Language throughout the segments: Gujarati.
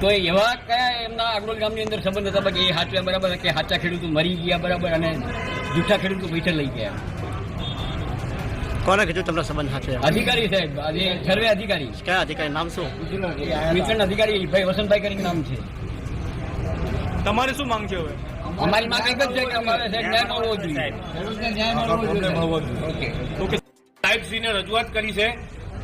તો એવા કયા એમના આગળ ગામની અંદર સંબંધ હતા? કે એ સાચવ્યા બરાબર કે સાચા ખેડૂતો મરી ગયા બરાબર અને જૂઠા ખેડૂતો પૈસા લઈ ગયા કોને કીધું તમને સંબંધ સાથે અધિકારી સાહેબ આજે સર્વે અધિકારી. કયા અધિકારી? નામ શું? વિતરણ અધિકારી ભાઈ વસંતભાઈ કરીને નામ છે. તમારે શું માંગ છે હવે? અમારી માંગ એક જ છે કે અમારે સાહેબ ન્યાય મળવો જોઈએ. ખેડૂતને ન્યાય મળવો જોઈએ. ઓકે. સાહેબશ્રીને રજૂઆત કરી છે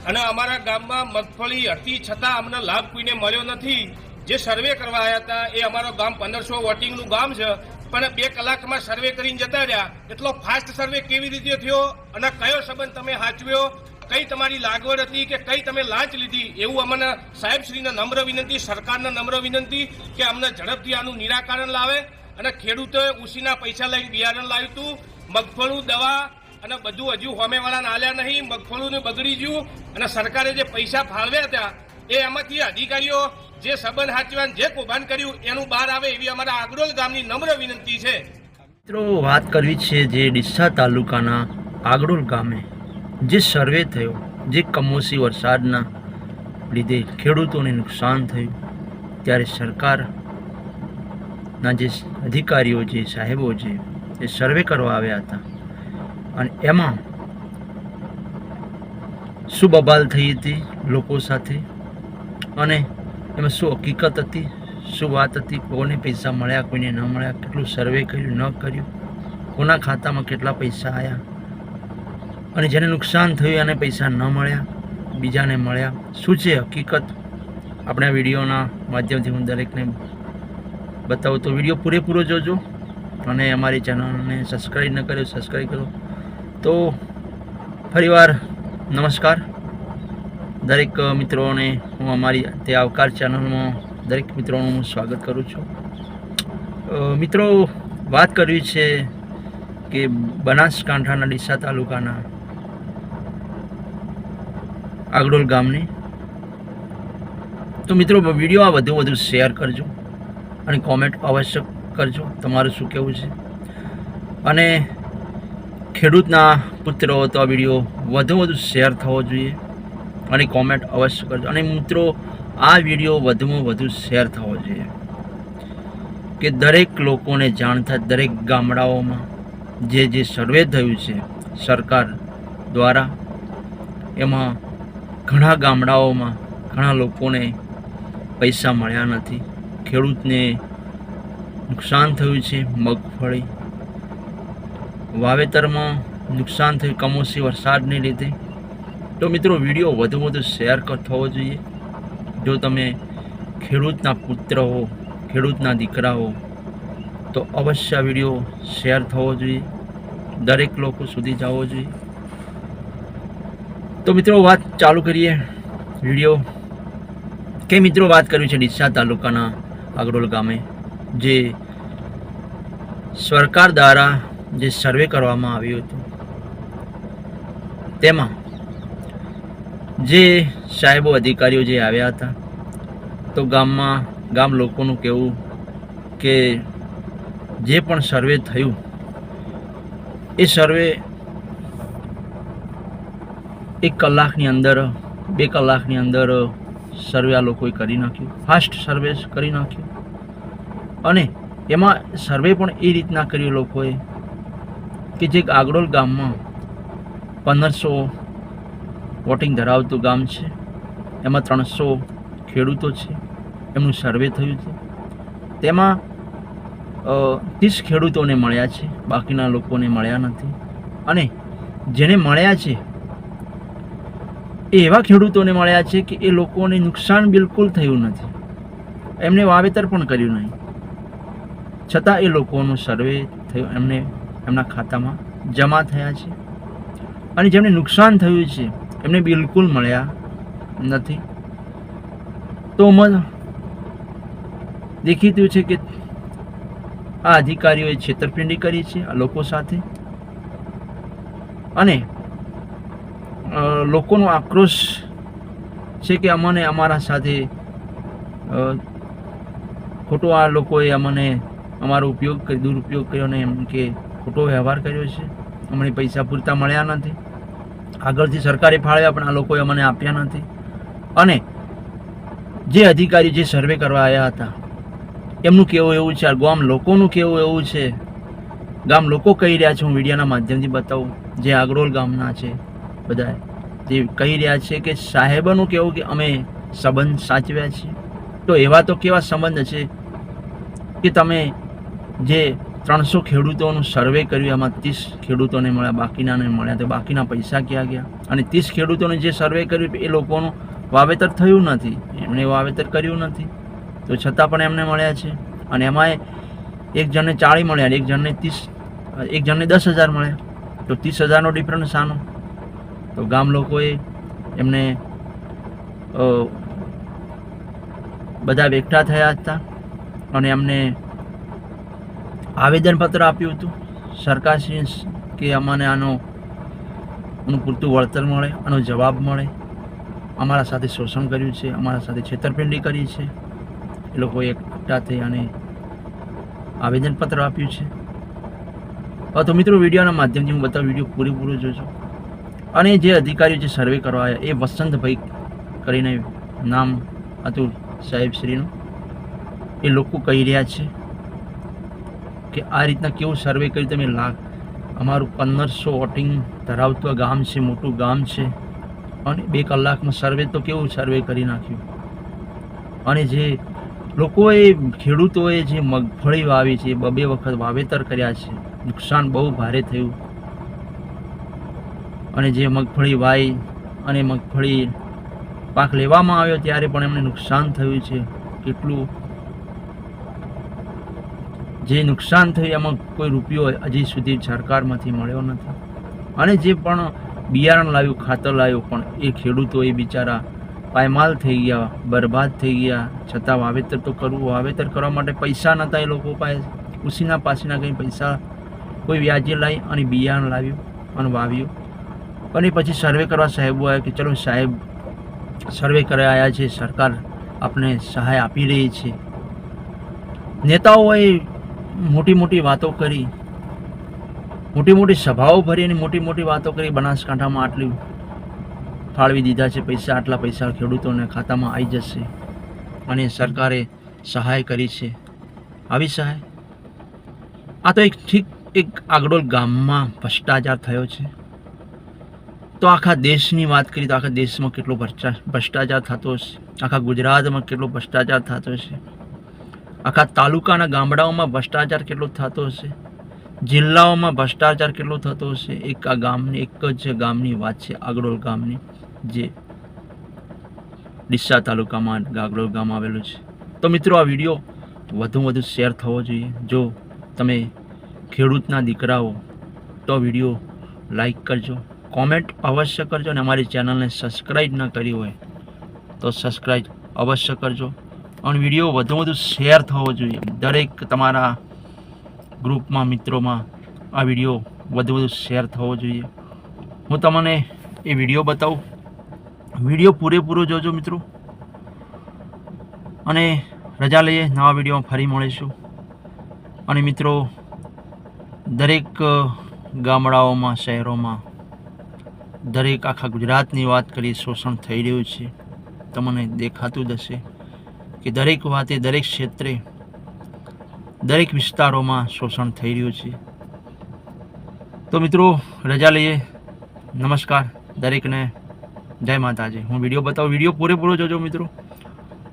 અને અમારા ગામમાં મગફળી હતી છતાં અમને લાભ કોઈને મળ્યો નથી. જે સર્વે કરવા આવ્યા હતા, એ અમારો ગામ પંદરસો વોટિંગનું ગામ છે, પણ બે કલાકમાં સર્વે કરીને જતા રહ્યા. એટલો ફાસ્ટ સર્વે કેવી રીતે થયો અને કયો સંબંધ તમે સાચવ્યો કઈ તમારી લાગવડ હતી કે કઈ તમે લાંચ લીધી, એવું અમને સાહેબશ્રીને નમ્ર વિનંતી, સરકારને નમ્ર વિનંતી કે અમને ઝડપથી આનું નિરાકરણ લાવે. અને ખેડૂતોએ ઉસીના પૈસા લઈને બિયારણ લાવ્યું હતું. મગફળું દવા અને બધું હજુ હોમેવાળાને આલ્યા નહીં. મગફળું બગડી ગયું. અને સરકારે જે પૈસા ફાળવ્યા હતા, એ એમાંથી અધિકારીઓ જે સંબંધ સાચવાન જે કૌભાંડ કર્યું, એનું બહાર આવે એવી અમારા આગરોલ ગામની નમ્ર વિનંતી છે. મિત્રો વાત કરવી છે જે ડીસા તાલુકાના આગડોલ ગામે, જે સર્વે થયો, જે કમોસી વરસાદના લીધે ખેડૂતોને નુકસાન થયું, ત્યારે સરકારના જે અધિકારીઓ જે સાહેબો છે, એ સર્વે કરવા આવ્યા હતા. અને એમાં શું બબાલ થઈ હતી લોકો સાથે? અને એમાં શું હકીકત હતી? શું વાત હતી? કોને પૈસા મળ્યા, કોઈને ન મળ્યા? કેટલું સર્વે કર્યું, ન કર્યું? કોના ખાતામાં કેટલા પૈસા આવ્યા અને જેને નુકસાન થયું, એને પૈસા ન મળ્યા, બીજાને મળ્યા. શું છે હકીકત? આપણે આ વિડીયોના માધ્યમથી હું દરેકને બતાવું તો વીડિયો પૂરેપૂરો જોજો અને અમારી ચેનલને સબસ્ક્રાઈબ ન કર્યો સબસ્ક્રાઈબ કરો. તો ફરીવાર નમસ્કાર. દરેક મિત્રોને હું અમારી તે આવકાર ચેનલમાં દરેક મિત્રોનું હું સ્વાગત કરું છું. મિત્રો, વાત કરવી છે કે બનાસકાંઠાના ડીસા તાલુકાના આગડોલ ગામની. તો મિત્રો, વીડિયો આ વધુ વધુ શેર કરજો અને કોમેન્ટ અવશ્ય કરજો તમારું શું કહેવું છે. અને ખેડૂતના પુત્રો તો આ વીડિયો વધુ વધુ શેર થવો જોઈએ. અને કોમેન્ટ અવશ્ય કરજો. અને મિત્રો, આ વીડિયો વધુમાં વધુ શેર થવો જોઈએ. કે દરેક લોકોને જાણ થાય દરેક ગામડાઓમાં જે જે સર્વે થયું છે, સરકાર દ્વારા, એમાં ઘણા ગામડાઓમાં ઘણા લોકોને પૈસા મળ્યા નથી. ખેડૂતને નુકસાન થયું છે મગફળી. વાવેતરમાં નુકસાન થયું કમોસી વરસાદને લીધે તો મિત્રો, વીડિયો વધુ વધુ શેર થવો જોઈએ. જો તમે ખેડૂતના પુત્ર હો, ખેડૂતના દીકરા હો, તો અવશ્ય વીડિયો શેર થવો જોઈએ. દરેક લોકો સુધી જવો જોઈએ. તો મિત્રો, વાત ચાલુ કરીએ વીડિયો. કે મિત્રો, વાત કરવી છે ડીસા તાલુકાના આગરોલ ગામે, જે સરકાર દ્વારા જે સર્વે કરવામાં આવ્યું હતું. તેમાં જે સાહેબો અધિકારીઓ જે આવ્યા હતા, તો ગામમાં, ગામ લોકોનું કહેવું કે જે પણ સર્વે થયું, એ સર્વે એક કલાકની અંદર, બે કલાકની અંદર સર્વે આ લોકોએ કરી નાખ્યું, ફાસ્ટ સર્વે કરી નાખ્યું. અને એમાં સર્વે પણ એ રીતના કર્યું લોકોએ કે જે આગડોલ ગામમાં પંદરસો વોટિંગ ધરાવતું ગામ છે. એમાં ત્રણસો ખેડૂતો છે. એમનું સર્વે થયું છે. તેમાં ત્રીસ ખેડૂતોને મળ્યા છે. બાકીના લોકોને મળ્યા નથી. અને જેને મળ્યા છે, એ એવા ખેડૂતોને મળ્યા છે કે એ લોકોને નુકસાન બિલકુલ થયું નથી. એમને વાવેતર પણ કર્યું નહીં. છતાં એ લોકોનું સર્વે થયું, એમને એમના ખાતામાં જમા થયા છે. અને જેમને નુકસાન થયું છે એમને બિલકુલ મળ્યા નથી. તો મન દેખીતું છે કે આ અધિકારીઓએ છેતરપિંડી કરી છે, આ લોકો સાથે. અને લોકોનો આક્રોશ છે કે અમને અમારા સાથે ખોટો આ લોકોએ અમને અમારો ઉપયોગ દુરુપયોગ કર્યો ને એમ કે ખોટો વ્યવહાર કર્યો છે. અમને પૈસા પૂરતા મળ્યા નથી. આગળથી સરકારે ફાળવ્યા પણ આ લોકોએ અમને આપ્યા નથી. અને જે અધિકારી જે સર્વે કરવા આવ્યા હતા, એમનું કેવું એવું છે, આ ગામ લોકોનું કેવું એવું છે. ગામ લોકો કહી રહ્યા છે, હું મીડિયાના માધ્યમથી બતાવું, જે આગરોલ ગામના છે બધા જે કહી રહ્યા છે કે સાહેબોનું કેવું કે અમે સંબંધ સાચવ્યા છીએ. તો એવા તો કેવા સંબંધ છે કે તમે જે ત્રણસો ખેડૂતોનું સર્વે કર્યું, એમાં ત્રીસ ખેડૂતોને મળ્યા, બાકીનાને મળ્યા, તો બાકીના પૈસા ક્યાં ગયા? અને ત્રીસ ખેડૂતોને જે સર્વે કર્યું, એ લોકોનું વાવેતર થયું નથી. એમણે વાવેતર કર્યું નથી. તો છતાં પણ એમને મળ્યા છે. અને એમાંય એક જણને ચાળી મળ્યા એક જણને ત્રીસ, એક જણને દસ હજાર મળ્યા. તો ત્રીસ હજારનો ડિફરન્સ આનો. તો ગામ લોકોએ એમને બધા એકઠા થયા હતા. અને એમને આવેદનપત્ર આપ્યું હતું. સરકારશ્રી કે અમને આનો, આનું પૂરતું વળતર મળે, આનો જવાબ મળે. અમારા સાથે શોષણ કર્યું છે, અમારા સાથે છેતરપિંડી કરી છે. એ લોકો એકઠા થઈ અને આવેદનપત્ર આપ્યું છે. હવે તો મિત્રો વિડીયોના માધ્યમથી હું બધા વીડિયો પૂરેપૂરો જોજો. અને જે અધિકારીઓ જે સર્વે કરવા આવ્યા, એ વસંતભાઈ કરીને નામ હતું સાહેબશ્રીનું. એ લોકો કહી રહ્યા છે કે આ રીતના કેવું સર્વે કર્યું તમે લાખ, અમારું પંદરસો વોટિંગ ધરાવતું ગામ છે, મોટું ગામ છે. અને બે કલાકમાં સર્વે તો કેવું સર્વે કરી નાખ્યું? અને જે લોકોએ, ખેડૂતોએ જે મગફળી વાવી છે બબે વખત વાવેતર કર્યા છે, નુકસાન બહુ ભારે થયું. અને જે મગફળી વાઈ અને મગફળી પાક લેવામાં આવ્યો ત્યારે પણ એમને નુકસાન થયું છે. કેટલું જે નુકસાન થયું એમાં કોઈ રૂપિયો હજી સુધી સરકારમાંથી મળ્યો નથી. અને જે પણ બિયારણ લાવ્યું, ખાતર લાવ્યું, પણ એ ખેડૂતો એ બિચારા પાયમાલ થઈ ગયા, બરબાદ થઈ ગયા. છતાં વાવેતર તો કરવું, વાવેતર કરવા માટે પૈસા નહોતા એ લોકો પાસે. ઉસીના પાસેના કંઈ પૈસા કોઈ વ્યાજે લાવી અને બિયારણ લાવ્યું અને વાવ્યું. અને પછી સર્વે કરવા સાહેબો આવ્યા કે ચલો સાહેબ, સર્વે કરવા આવ્યા છે, સરકાર આપણે સહાય આપી રહી છે. નેતાઓએ મોટી મોટી વાતો કરી. મોટી મોટી સભાઓ ભરી અને મોટી મોટી વાતો કરી. બનાસકાંઠામાં આટલી ફાળવી દીધા છે. પૈસા, આટલા પૈસા ખેડૂતોને ખાતામાં આવી જશે અને સરકારે સહાય કરી છે. આવી સહાય? આ તો એક ઠીક એક આગડોલ ગામમાં ભ્રષ્ટાચાર થયો છે. તો આખા દેશની વાત કરીએ તો આખા દેશમાં કેટલો ભ્રષ્ટા- ભ્રષ્ટાચાર થતો હશે? આખા ગુજરાતમાં કેટલો ભ્રષ્ટાચાર થતો હશે? આખા તાલુકાના ગામડાઓમાં ભ્રષ્ટાચાર કેટલો થતો હશે? જિલ્લાઓમાં ભ્રષ્ટાચાર કેટલો થતો હશે? એક આ ગામની, એક જ ગામની વાત છે આગળોલ ગામની, જે ડીસા તાલુકામાં ગાગડોલ ગામ આવેલું છે. તો મિત્રો, આ વીડિયો વધુ વધુ શેર થવો જોઈએ. જો તમે ખેડૂતના દીકરાઓ, તો વીડિયો લાઈક કરજો, કોમેન્ટ અવશ્ય કરજો અને અમારી ચેનલને સબસ્ક્રાઈબ ન કરી હોય, તો સબસ્ક્રાઈબ અવશ્ય કરજો. અને વીડિયો વધુ વધુ શેર થવો જોઈએ. દરેક તમારા ગ્રુપમાં, મિત્રોમાં આ વીડિયો વધુ વધુ શેર થવો જોઈએ. હું તમને એ વીડિયો બતાવું. વીડિયો પૂરેપૂરો જોજો મિત્રો. અને રજા લઈએ, નવા વિડીયોમાં ફરી મળીશું. અને મિત્રો, દરેક ગામડાઓમાં, શહેરોમાં, દરેક આખા ગુજરાતની વાત કરીએ, શોષણ થઈ રહ્યું છે. તમને દેખાતું જ હશે. કે દરેક વાતે દરેક ક્ષેત્રે, દરેક વિસ્તારોમાં શોષણ થઈ રહ્યું છે. તો મિત્રો, રજા લઈએ. નમસ્કાર દરેકને. જય માતાજી. હું વીડિયો બતાવું. વીડિયો પૂરેપૂરો જોજો મિત્રો.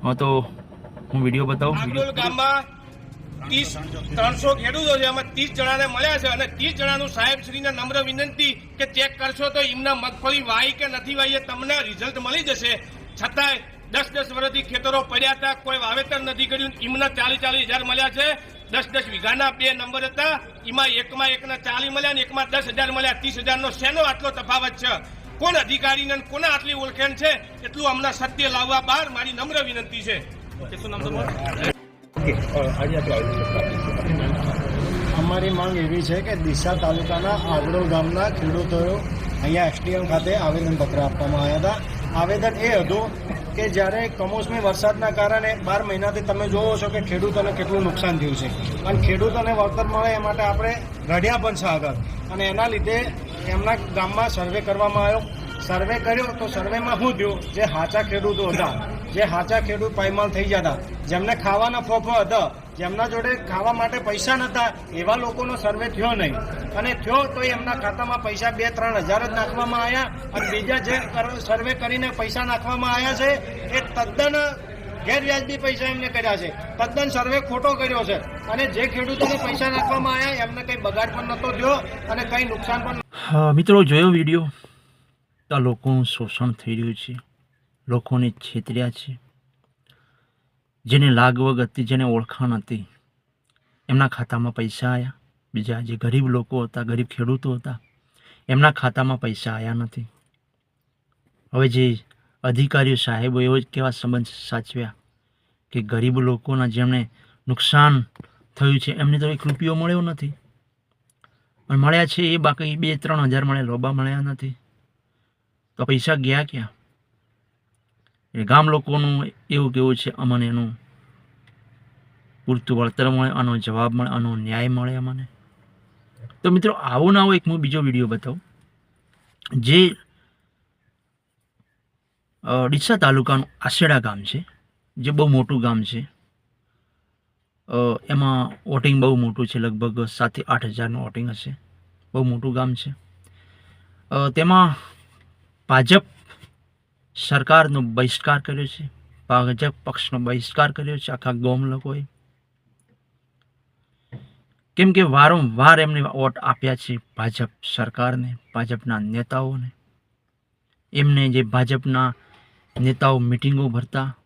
હા તો હું વીડિયો બતાવું. ગામમાં ત્રીસ, ત્રણસો ખેડૂતો છે. એમાં ત્રીસ જણાને મળ્યા છે અને ત્રીસ જણાનું સાહેબ શ્રીને નમ્ર વિનંતી કે ચેક કરશો તો એમના મગફળી વાય કે નથી વાય તમને રિઝલ્ટ મળી જશે. છતાંય દસ દસ વર્ષથી ખેતરો પડ્યા હતા, કોઈ વાવેતર નથી કર્યું, એમના ચાલીસ ચાલીસ હજાર મળ્યા છે. દસ દસ વીઘાના બે નંબર હતા, એમાં એકમાં એકના ચાલીસ મળ્યા ને એકમાં દસ હજાર મળ્યા. ત્રીસ હજારનો શેનો આટલો તફાવત છે? કોણ અધિકારીને કોને આટલી ઓળખેણ છે? એટલું હમણાં સત્ય લાવવા બહાર મારી નમ્ર વિનંતી છે. અમારી માંગ એવી છે કે ડીસા તાલુકાના આગળો ગામના ખેડૂતોએ અહીંયા એસટીએમ ખાતે આવેદનપત્ર આપવામાં આવ્યા હતા. આવેદન એ હતું કે જ્યારે કમોસમી વરસાદના કારણે બાર મહિનાથી તમે જોવો છો કે ખેડૂતોને કેટલું નુકસાન થયું છે. અને ખેડૂતોને વળતર મળે એ માટે આપણે રઢ્યા પણ છે આગળ. અને એના લીધે એમના ગામમાં સર્વે કરવામાં આવ્યો. સર્વે કર્યો તો સર્વેમાં શું થયું? જે સાચા ખેડૂતો હતા, જે સાચા ખેડૂત પાયમાલ થઈ જતા, જેમને ખાવાના ફોફો હતા જેમના જોડે ખાવા માટે પૈસા નતા, એવા લોકોનો સર્વે થયો નહીં. અને થયો તો એમના ખાતામાં પૈસા બે, ત્રણ હજાર જ નાખવામાં આવ્યા અને બીજા જે સર્વે કરીને પૈસા નાખવામાં આવ્યા છે, એ તદ્દન ગેરવ્યાજબી પૈસા એમને કર્યા છે. તદ્દન સર્વે ખોટો કર્યો છે. અને જે ખેડૂતોને પૈસા નાખવામાં આવ્યા એમને કંઈ બગાડ પણ નતો થયો અને કંઈ નુકસાન પણ મિત્રો, જોયો વીડિયો લોકોનું શોષણ થઈ રહ્યું છે. લોકોને છેતર્યા છે. જેને લાગવગ હતી, જેને ઓળખાણ હતી, એમના ખાતામાં પૈસા આવ્યા બીજા જે ગરીબ લોકો હતા, ગરીબ ખેડૂતો હતા, એમના ખાતામાં પૈસા આવ્યા નથી. હવે જે અધિકારીઓ સાહેબો એવો જ કેવા સંબંધ સાચવ્યા કે ગરીબ લોકોના જેમને નુકસાન થયું છે, એમને તો એક રૂપિયો મળ્યો નથી. પણ મળ્યા છે એ બાકી બે ત્રણ હજાર મળે લોબા મળ્યા નથી. તો પૈસા ગયા ક્યાં? એટલે ગામ લોકોનું એવું કેવું છે, અમને એનું પૂરતું વળતર મળે, આનો જવાબ મળે, આનો ન્યાય મળે અમને. તો મિત્રો, આવો ના આવો એક હું બીજો વીડિયો બતાવું. જે ડીસા તાલુકાનું આશેડા ગામ છે, જે બહુ મોટું ગામ છે. એમાં વોટિંગ બહુ મોટું છે, લગભગ સાતથી આઠ હજારનું વોટિંગ હશે. બહુ મોટું ગામ છે. તેમાં ભાજપ સરકારનો બહિષ્કાર કર્યો છે. ભાજપ પક્ષનો બહિષ્કાર કર્યો છે. આખા ગોમ લોકોએ. કેમ કે વારંવાર એમને વોટ આપ્યા છે ભાજપ સરકારને, ભાજપના નેતાઓને. એમને જે ભાજપના નેતાઓ મિટિંગો ભરતા.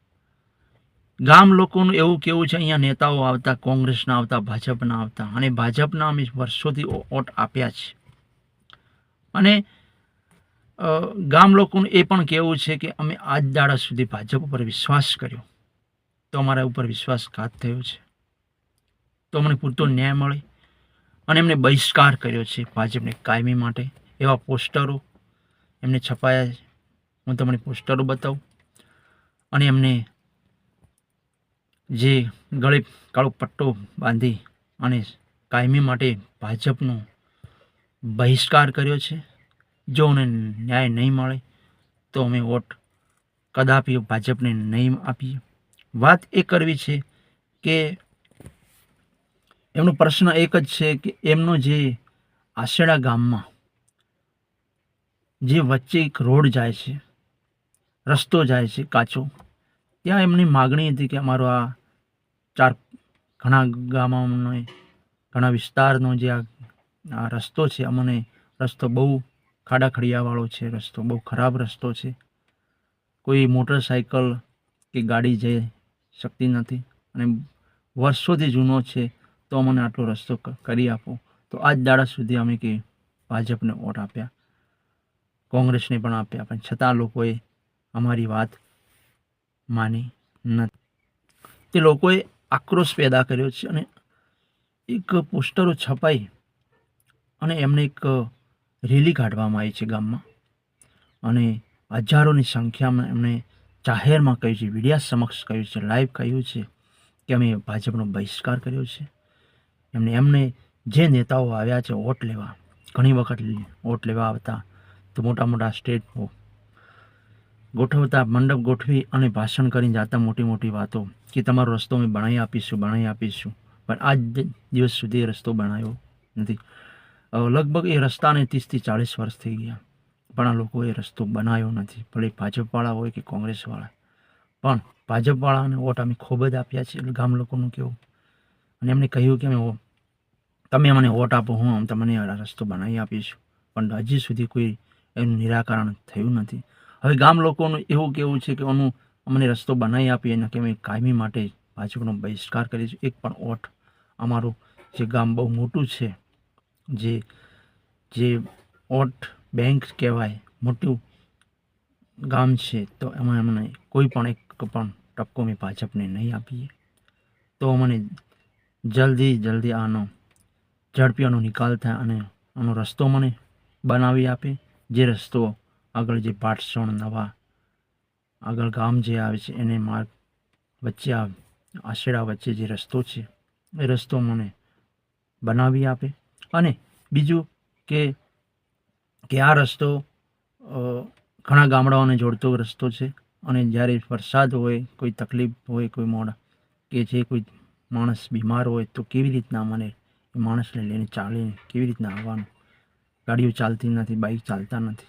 ગામ લોકોનું એવું કેવું છે, અહીંયા નેતાઓ આવતા, કોંગ્રેસના આવતા, ભાજપના આવતા. અને ભાજપના અમે વર્ષોથી વોટ આપ્યા છે. અને ગામ લોકોનું એ પણ કહેવું છે કે અમે આજ દાડા સુધી ભાજપ ઉપર વિશ્વાસ કર્યો. તો અમારા ઉપર વિશ્વાસઘાત થયો છે. તો અમને પૂરતો ન્યાય મળે. અને એમને બહિષ્કાર કર્યો છે ભાજપને કાયમી માટે. એવા પોસ્ટરો એમને છપાયા છે. હું તમને પોસ્ટરો બતાવું. અને એમને જે ગળે કાળો પટ્ટો બાંધી અને કાયમી માટે ભાજપનો બહિષ્કાર કર્યો છે. જો અમને ન્યાય નહીં મળે, તો અમે વોટ કદાપી ભાજપને નહીં આપીએ. વાત એ કરવી છે કે એમનો પ્રશ્ન એક જ છે કે એમનો જે આશેડા ગામમાં જે વચ્ચે એક રોડ જાય છે, રસ્તો જાય છે કાચો, ત્યાં એમની માગણી હતી કે અમારો આ ચાર ઘણા ગામોનો, ઘણા વિસ્તારનો જે આ રસ્તો છે, અમને રસ્તો બહુ ખાડા ખડિયાવાળો છે રસ્તો. બહુ ખરાબ રસ્તો છે. કોઈ મોટરસાયકલ કે ગાડી જઈ શકતી નથી અને વર્ષોથી જૂનો છે તો અમને આટલો રસ્તો કરી આપો. તો આજ દાડા સુધી અમે કે ભાજપને વોટ આપ્યા. કોંગ્રેસને પણ આપ્યા. પણ છતાં લોકોએ અમારી વાત માની નથી. તે લોકોએ આક્રોશ પેદા કર્યો છે અને એક પોસ્ટરો છપાઈ અને એમને એક રેલી કાઢવામાં આવી છે ગામમાં. અને હજારોની સંખ્યામાં એમણે જાહેરમાં કહ્યું છે, મીડિયા સમક્ષ કહ્યું છે, લાઈવ કહ્યું છે કે અમે ભાજપનો બહિષ્કાર કર્યો છે. એમને એમને જે નેતાઓ આવ્યા છે વોટ લેવા, ઘણી વખત વોટ લેવા આવતા, તો મોટા મોટા સ્ટેજ ગોઠવતા, મંડપ ગોઠવી અને ભાષણ કરીને જાતા મોટી મોટી વાતો કે તમારો રસ્તો અમે બનાવી આપીશું બનાવી આપીશું. પણ આજ દિવસ સુધી રસ્તો બનાવ્યો નથી. લગભગ એ રસ્તાને ત્રીસથી ચાળીસ વર્ષ થઈ ગયા. પણ આ લોકોએ રસ્તો બનાવ્યો નથી. ભલે ભાજપવાળા હોય કે કોંગ્રેસવાળા. પણ ભાજપવાળાને વોટ અમે ખૂબ જ આપ્યા છે ગામ લોકોનું કેવું. અને એમને કહ્યું કે અમે તમે મને વોટ આપો, હું આમ તમને રસ્તો બનાવી આપીશું. પણ હજી સુધી કોઈ એનું નિરાકરણ થયું નથી. હવે ગામ લોકોનું એવું કેવું છે કે એનું અમને રસ્તો બનાવી આપીએ અને કે અમે કાયમી માટે ભાજપનો બહિષ્કાર કરીશું. એક પણ વોટ અમારું જે ગામ બહુ મોટું છે જે જે ઓટ બેંક કહેવાય, મોટું ગામ છે, તો એમાં અમને કોઈ પણ એક પણ ટપકો મેં ભાજપને નહીં આપીએ. તો અમને જલ્દી જલ્દી આનો ઝડપી આનો નિકાલ થાય અને આનો રસ્તો મને બનાવી આપે. જે રસ્તો આગળ જે પાટસણ નવા, આગળ ગામ જે આવે છે, એને માર્ગ વચ્ચે આ આશેડા વચ્ચે જે રસ્તો છે, એ રસ્તો મને બનાવી આપે. અને બીજું કે કે આ રસ્તો ઘણા ગામડાઓને જોડતો રસ્તો છે અને જ્યારે વરસાદ હોય, કોઈ તકલીફ હોય, કોઈ મોડા કે જે કોઈ માણસ બીમાર હોય, તો કેવી રીતના મને એ માણસને લઈને ચાલીને કેવી રીતના આવવાનું? ગાડીઓ ચાલતી નથી બાઇક ચાલતા નથી.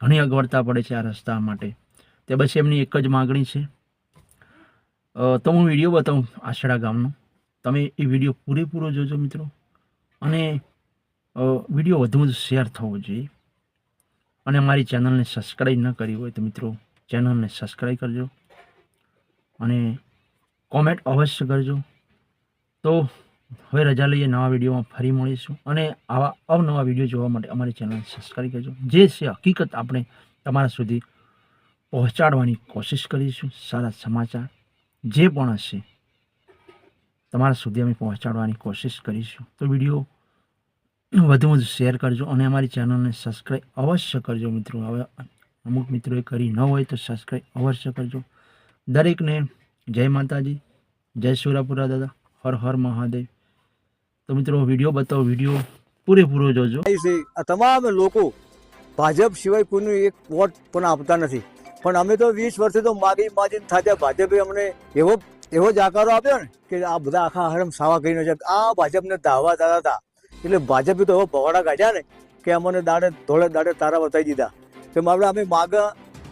ઘણી અગવડતા પડે છે આ રસ્તા માટે. તે બસ એમની એક જ માગણી છે. તો હું વીડિયો બતાવું આશડા ગામનો. તમે એ વીડિયો પૂરેપૂરો જોજો મિત્રો. અને વીડિયો વધુ શેર થવો જોઈએ. અને અમારી ચેનલને સબસ્ક્રાઈબ ન કરી હોય તો મિત્રો, ચેનલને સબસ્ક્રાઈબ કરજો. અને કોમેન્ટ અવશ્ય કરજો. તો હવે રજા લઈએ, નવા વિડીયોમાં ફરી મળીશું. અને આવા અવનવા વીડિયો જોવા માટે અમારી ચેનલ સબસ્ક્રાઈબ કરજો. જે છે હકીકત આપણે તમારા સુધી પહોંચાડવાની કોશિશ કરીશું. સારા સમાચાર, જે પણ હશે. તમારા સુધી અમે પહોંચાડવાની કોશિશ કરીશું. તો વીડિયો વધુ વધુ શેર કરજો અને અમારી ચેનલને સબસ્ક્રાઈબ અવશ્ય કરજો મિત્રો. હવે અમુક મિત્રોએ કરી ન હોય તો સબસ્ક્રાઈબ અવશ્ય કરજો. દરેકને જય માતાજી, જય સુરાપુરા દાદા, હર હર મહાદેવ. તો મિત્રો વીડિયો બતાવો, વીડિયો પૂરેપૂરો જોજો. આ તમામ લોકો ભાજપ સિવાય કોઈનું એક વોટ પણ આપતા નથી. પણ અમે તો વીસ વર્ષે તો માગી માગીને થાત્યા ભાજપે અમને એવો એવો જ આકારો આપ્યો ને કે આ બધા આખા હરમ સાવા કરીને છે. આ ભાજપને ધાવવા દાદા હતા. એટલે ભાજપે તો એવો ભવાડા કાઢ્યા ને કે અમને દાડે ધોળે દાડે તારા બતાવી દીધા. તો આપણે અમે માગ,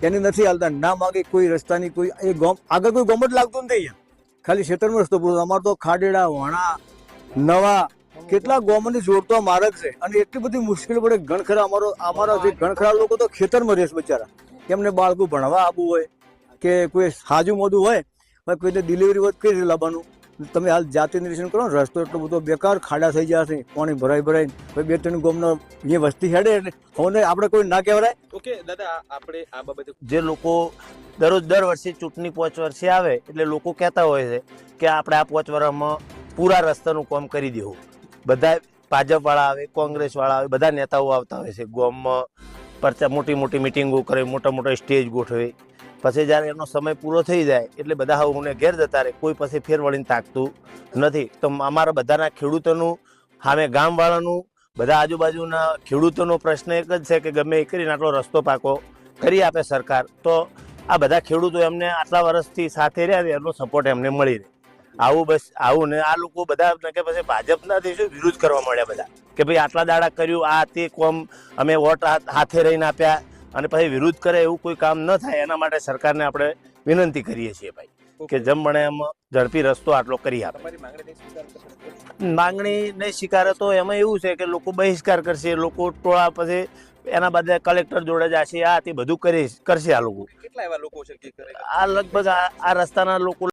એને નથી હાલતા. ના માગે કોઈ રસ્તાની કોઈ, એ ગોમ, આગળ કોઈ ગોમટ લાગતું નથી અહીંયા. ખાલી ક્ષેત્રમાં રસ્તો પૂરો. અમારે તો ખાડેડા, વણા, નવા, કેટલા ગોમને જોડતો માર્ગ છે. અને એટલી બધી મુશ્કેલી પડે ઘણખરા અમારો, અમારા જે ઘણખરા લોકો તો ખેતરમાં રહેશે બિચારા. એમને બાળકો ભણવા આવવું હોય, કે કોઈ સાજુ મોદું હોય હવે કોઈને ડિલિવરી તો કઈ રીતે લાવવાનું? તમે હાલ જાતે નિરીક્ષણ કરો ને રસ્તો એટલો બધો બેકાર ખાડા થઈ જશે છે પાણી ભરાઈ ભરાઈ ભાઈ બે ત્રણ ગોમનો જે વસ્તી હેડે એટલે આપણે કોઈ ના કહેવાય. ઓકે દાદા આપણે આ બાબતે જે લોકો દરરોજ દર વર્ષે ચૂંટણી પાંચ વર્ષે આવે એટલે લોકો કહેતા હોય છે કે આપણે આ પાંચ વર્ષમાં પૂરા રસ્તાનું કામ કરી દેવું. બધા ભાજપવાળા આવે કોંગ્રેસવાળા આવે બધા નેતાઓ આવતા હોય છે. ગામમાં પરચા મોટી મોટી મિટિંગો કરે મોટા મોટા સ્ટેજ ગોઠવે. પછી જ્યારે એનો સમય પૂરો થઈ જાય, એટલે બધા હું ઘેર જતા રહે, કોઈ પછી ફેર વળીને તાકતું નથી. તો અમારા બધાના ખેડૂતોનું સામે ગામવાળાનું, બધા આજુબાજુના ખેડૂતોનો પ્રશ્ન એક જ છે કે ગમે એ કરીને આટલો રસ્તો પાકો કરી આપે સરકાર, તો આ બધા ખેડૂતો એમને આટલા વર્ષથી સાથે રહ્યા એનો સપોર્ટ એમને મળી રહે. આવું બસ, આવું ને આ લોકો બધા કે પછી ભાજપનાથી શું વિરોધ કરવા મળ્યા બધા? કે ભાઈ આટલા દાડા કર્યું, આ તે કોમ અમે વોટ હાથે રહીને આપ્યા અને પછી વિરોધ કરે એવું કોઈ કામ ન થાય એના માટે સરકારને આપણે વિનંતી કરીએ છીએ ભાઈ કે જેમ બને એમ ઝડપી રસ્તો આટલો કરી આપે. માંગણી નહીં? સ્વીકાર તો એમાં એવું છે કે લોકો બહિષ્કાર કરશે લોકો ટોળા પછી એના બદલે કલેક્ટર જોડે જશે આ તે બધું કરી કરશે આ લોકો. કેટલા એવા લોકો છે આ લગભગ આ રસ્તાના લોકો